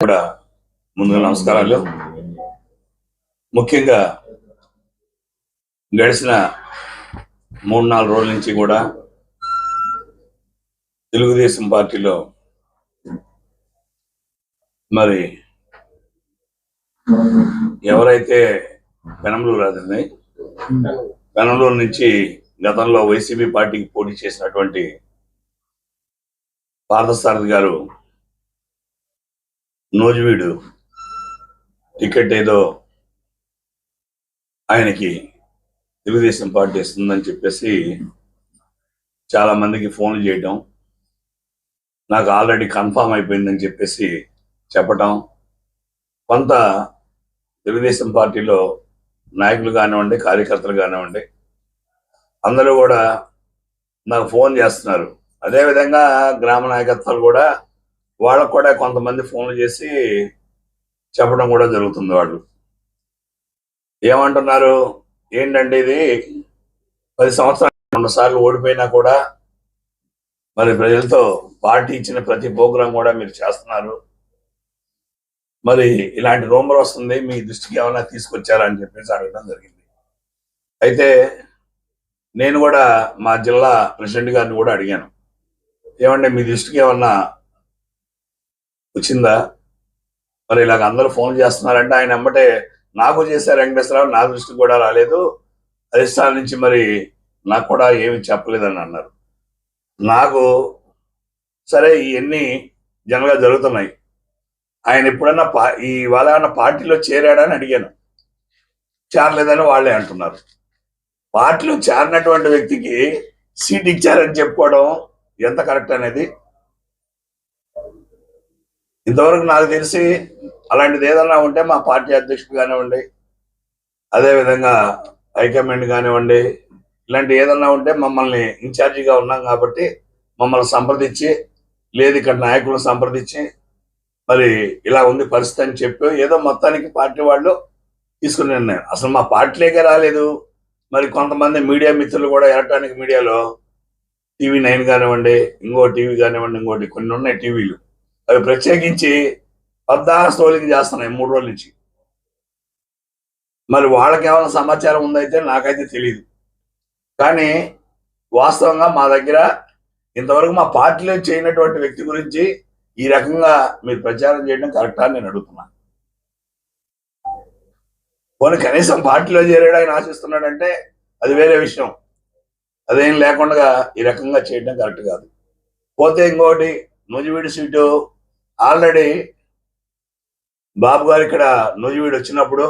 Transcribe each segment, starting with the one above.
కూడా ముందుగా నమస్కారాలు. ముఖ్యంగా గడిచిన మూడు నాలుగు రోజుల నుంచి కూడా తెలుగుదేశం పార్టీలో మరి ఎవరైతే పెనంలూరు అదండి పెనంలూరు నుంచి గతంలో వైసీపీ పార్టీకి పోటీ చేసినటువంటి పార్థసారథి గారు నోజువీడు టికెట్ ఏదో ఆయనకి తెలుగుదేశం పార్టీ ఇస్తుందని చెప్పేసి చాలా మందికి ఫోన్లు చేయటం నాకు ఆల్రెడీ కన్ఫామ్ అయిపోయిందని చెప్పేసి చెప్పటం కొంత తెలుగుదేశం పార్టీలో నాయకులు కానివ్వండి కార్యకర్తలు కానివ్వండి అందరూ కూడా నాకు ఫోన్ చేస్తున్నారు. అదేవిధంగా గ్రామ నాయకత్వాలు కూడా వాళ్ళకు కూడా కొంతమంది ఫోన్లు చేసి చెప్పడం కూడా జరుగుతుంది వాళ్ళు. ఏమంటున్నారు? ఏంటంటే ఇది? పది సంవత్సరాలు రెండు సార్లు ఓడిపోయినా కూడా మరి ప్రజలతో పార్టీ ఇచ్చిన ప్రతి ప్రోగ్రాం కూడా మీరు చేస్తున్నారు. మరి ఇలాంటి రూమర్ వస్తుంది మీ దృష్టికి ఏమైనా తీసుకొచ్చారా అని చెప్పేసి అడగడం జరిగింది. అయితే నేను కూడా మా జిల్లా ప్రెసిడెంట్ గారిని కూడా అడిగాను. ఏమంటే మీ దృష్టికి ఏమన్నా వచ్చిందా? మరి ఇలాగ అందరూ ఫోన్ చేస్తున్నారంటే ఆయన అమ్మటే నాకు చేశారు వెంకటేశ్వరరావు నా దృష్టికి కూడా రాలేదు. అధిష్టానం నుంచి మరి నాకు కూడా ఏమి చెప్పలేదని అన్నారు. నాకు సరే ఇవన్నీ జనరల్గా జరుగుతున్నాయి. ఆయన ఎప్పుడన్నా పా ఈ వాళ్ళ ఏమన్నా పార్టీలో చేరాడని అడిగాను. చేరలేదని వాళ్ళే అంటున్నారు. పార్టీలో చేరినటువంటి వ్యక్తికి సీట్ ఇచ్చారని చెప్పుకోవడం ఎంత కరెక్ట్ అనేది? ఇంతవరకు నాకు తెలిసి అలాంటిది ఏదన్నా ఉంటే మా పార్టీ అధ్యక్షుడు కానివ్వండి అదేవిధంగా హైకమాండ్ కానివ్వండి ఇలాంటి ఏదన్నా ఉంటే మమ్మల్ని ఇన్ఛార్జిగా ఉన్నాం కాబట్టి మమ్మల్ని సంప్రదించి లేదు ఇక్కడ నాయకులను సంప్రదించి మరి ఇలా ఉంది పరిస్థితి అని చెప్పి ఏదో మొత్తానికి పార్టీ వాళ్ళు తీసుకుని నిర్ణయం. అసలు మా పార్టీలేకే రాలేదు. మరి కొంతమంది మీడియా మిత్రులు కూడా ఎలక్ట్రానిక్ మీడియాలో టీవీ నైన్ కానివ్వండి ఇంకో టీవీ కానివ్వండి ఇంకోటి కొన్ని ఉన్నాయి టీవీలు. అవి ప్రత్యేకించి పద్దా స్టోలింగ్ చేస్తున్నాయి మూడు రోజుల నుంచి. మరి వాళ్ళకి ఏమైనా సమాచారం ఉందైతే నాకైతే తెలియదు కానీ వాస్తవంగా మా దగ్గర ఇంతవరకు మా పార్టీలో చేయనటువంటి వ్యక్తి గురించి ఈ రకంగా మీరు ప్రచారం చేయడం కరెక్టా నేను అడుగుతున్నాను పోనీ కనీసం పార్టీలో చేరాడు ఆయన ఆశిస్తున్నాడంటే అది వేరే విషయం. అదేం లేకుండా ఈ రకంగా చేయడం కరెక్ట్ కాదు. పోతే ఇంకోటి నూజివీడు సీటు ఆల్రెడీ బాబు గారు ఇక్కడ నూజివీడు వచ్చినప్పుడు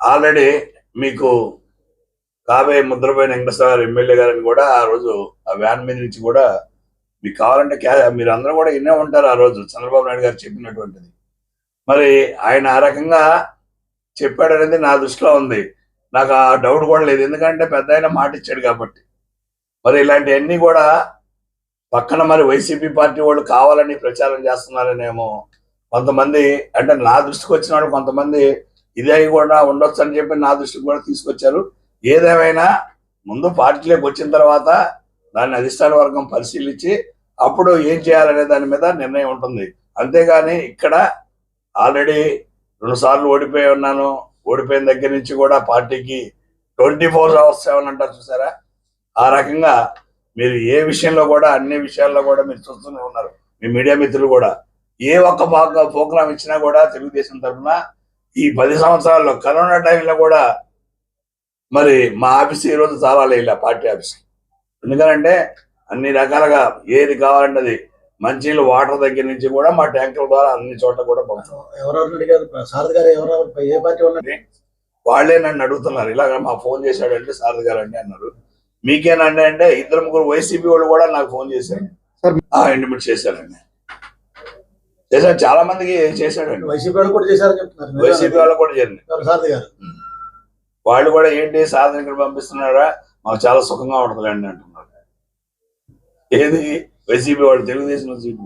ఆల్రెడీ మీకు కాబే ముద్రపోయిన వెంకటేశ్వర గారు ఎమ్మెల్యే గారిని కూడా ఆ రోజు ఆ వ్యాన్ మీద నుంచి కూడా మీకు కావాలంటే మీరు అందరూ కూడా ఇన్నే ఉంటారు ఆ రోజు చంద్రబాబు నాయుడు గారు చెప్పినటువంటిది. మరి ఆయన ఆ రకంగా చెప్పాడనేది నా దృష్టిలో ఉంది. నాకు ఆ డౌట్ కూడా లేదు. ఎందుకంటే పెద్ద ఆయన మాట ఇచ్చాడు కాబట్టి. మరి ఇలాంటివన్నీ కూడా పక్కన మరి వైసీపీ పార్టీ వాళ్ళు కావాలని ప్రచారం చేస్తున్నారనేమో కొంతమంది అంటే నా దృష్టికి వచ్చిన కొంతమంది ఇదే కూడా ఉండొచ్చు అని చెప్పి నా దృష్టికి కూడా తీసుకొచ్చారు. ఏదేమైనా ముందు పార్టీలోకి వచ్చిన తర్వాత దాన్ని అధిష్టాన వర్గం పరిశీలించి అప్పుడు ఏం చేయాలనే దాని మీద నిర్ణయం ఉంటుంది. అంతేగాని ఇక్కడ ఆల్రెడీ రెండు సార్లు ఓడిపోయి ఉన్నాను ఓడిపోయిన దగ్గర నుంచి కూడా పార్టీకి ట్వంటీ ఫోర్ అవర్స్ సెవెన్ అంటారు చూసారా? ఆ రకంగా మీరు ఏ విషయంలో కూడా అన్ని విషయాల్లో కూడా మీరు చూస్తూనే ఉన్నారు. మీ మీడియా మిత్రులు కూడా. ఏ ఒక్క భాగ ప్రోగ్రామ్ ఇచ్చినా కూడా తెలుగుదేశం తరఫున ఈ పది సంవత్సరాల్లో కరోనా టైంలో కూడా మరి మా ఆఫీస్ ఈ రోజు చాలా ఇలా పార్టీ ఆఫీస్. ఎందుకంటే అన్ని రకాలుగా ఏది కావాలంటే అది మంచినీళ్ళు వాటర్ దగ్గర నుంచి కూడా మా ట్యాంకుల ద్వారా అన్ని చోట్ల కూడా పంపుతాం. ఎవరెవరు అడిగారు? సారథి గారు ఎవరెవరు? ఏ పార్టీ వాళ్ళు? వాళ్ళే నన్ను అడుగుతున్నారు. ఇలాగ మా ఫోన్ చేశాడంటే సారథి గారు అండి అన్నారు. మీకేనండి అంటే ఇద్దరు ముగ్గురు వైసీపీ వాళ్ళు కూడా నాకు ఫోన్ చేశారు. ఇంటిమేట్ చేశారండి. చేశారు. చాలా మందికి చేశాడండి. వైసీపీ వాళ్ళు కూడా చెప్తున్నారు. వైసీపీ వాళ్ళు కూడా సారథి గారు. వాళ్ళు కూడా ఏంటి సాధన ఇక్కడ పంపిస్తున్నారా? మాకు చాలా సుఖంగా ఉంటుందండి అంటున్నారు. ఏది? వైసీపీ వాళ్ళు తెలుగుదేశం సీట్.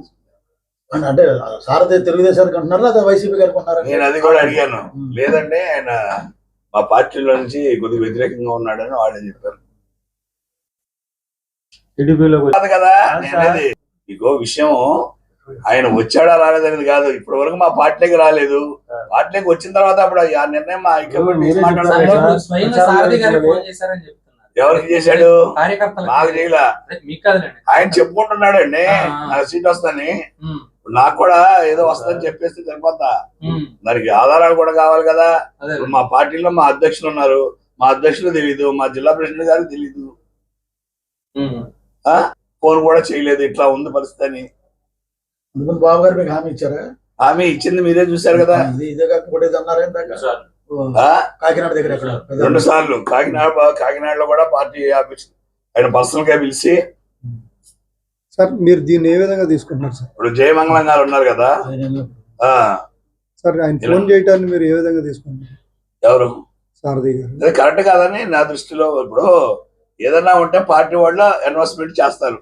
అంటే- సారథి తెలుగుదేశానికి అంటున్నారా లేదా వైసీపీ గారికి ఉన్నారా నేను అది కూడా అడిగాను. లేదంటే ఆయన మా పార్టీలో నుంచి కొద్దిగా వ్యతిరేకంగా ఉన్నాడని వాళ్ళే చెప్పారు. టీడీపీలోకి కాదు కదా నేను అనేది మీకు విషయం ఆయన వచ్చాడా రాలేదనేది కాదు. ఇప్పటి వరకు మా పార్టీకి రాలేదు. పార్టీకి వచ్చిన తర్వాత అప్పుడు ఆ నిర్ణయం మా హైకమాండ్ ఎవరికి చేశాడు? నాకు చేయలా. ఆయన చెప్పుకుంటున్నాడు అండి. ఆ. నాకు సీట్ వస్తుందని. ఉమ్, నాకు కూడా ఏదో వస్తుందని చెప్పేస్తే సరిపోతా దానికి ఆధారాలు కూడా కావాలి కదా. మా పార్టీలో మా అధ్యక్షులు ఉన్నారు. మా అధ్యక్షులు తెలీదు మా జిల్లా ప్రెసిడెంట్ గారికి తెలీదు. ఉమ్, ఫోన్ కూడా చేయలేదు ఇట్లా ఉంది పరిస్థితి అని. బాబు గారు మీకు హామీ ఇచ్చారా? ఆమె ఇచ్చింది మీరే చూశారు కదా. ఇది కాకపోతే అన్నారు? కాకినాడ దగ్గర రెండు సార్లు. కాకినాడ కాకినాడలో కూడా పార్టీ ఆఫీస్. ఆయన పర్సనల్గా పిలిచి సార్ మీరు దీన్ని ఏ విధంగా తీసుకుంటున్నారు సార్? ఇప్పుడు జయమంగళం గారు ఉన్నారు కదా? ఆ. సార్ ఆయన ఫోన్ చేయటాన్ని మీరు ఏ విధంగా తీసుకుంటున్నారు? ఎవరు? సారథి గారు. కరెక్ట్ కాదని నా దృష్టిలో ఇప్పుడు ఏదన్నా ఉంటే పార్టీ వాళ్ళు అనౌన్స్మెంట్ చేస్తారు.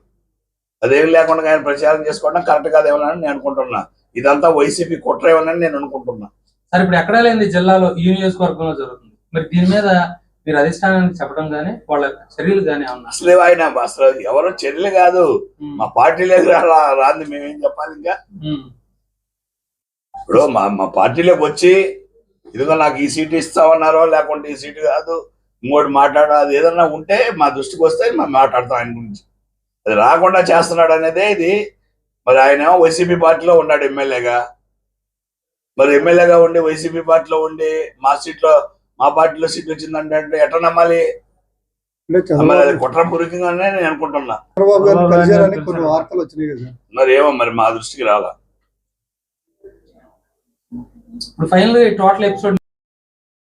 అదేం లేకుండా ఆయన ప్రచారం చేసుకోవడం కరెక్ట్ కాదేమోనని నేను అనుకుంటున్నా. ఇదంతా వైసీపీ కుట్ర ఏమోనని నేను అనుకుంటున్నా. సరే ఇప్పుడు ఎక్కడ లేని జిల్లాలో ఈ నియోజకవర్గంలో జరుగుతుంది. మరి దీని మీద మీరు అధిష్టానానికి చెప్పడం గానీ వాళ్ళ చర్యలు గానీ ఏమన్నా? అసలు ఆయన అసలు ఎవరు చర్యలు కాదు. మా పార్టీలోకి రా- రాంది మేమేం చెప్పాలి ఇంకా? ఇప్పుడు మా మా పార్టీలోకి వచ్చి ఇదిగో నాకు ఈ సీటు ఇస్తామన్నారో లేకుంటే ఈ సీటు కాదు ఇంకోటి మాట్లాడ అది ఏదన్నా ఉంటే మా దృష్టికి వస్తే మేము మాట్లాడతాం ఆయన గురించి. అది రాకుండా చేస్తున్నాడు అనేదే ఇది. మరి ఆయన వైసీపీ పార్టీలో ఉన్నాడు ఎమ్మెల్యేగా. మరి ఎమ్మెల్యేగా ఉండి వైసీపీ పార్టీలో ఉండి మా సీట్లో మా పార్టీలో సీట్ వచ్చిందంటే అంటే ఎట్లా నమ్మాలి? కుట్రపూరితంగానే నేను అనుకుంటున్నా. కొన్ని వార్తలు వచ్చినాయి కదా. మరి ఏమో మరి మా దృష్టికి రాలా. ఇప్పుడు ఫైనల్ టోటల్ ఎపిసోడ్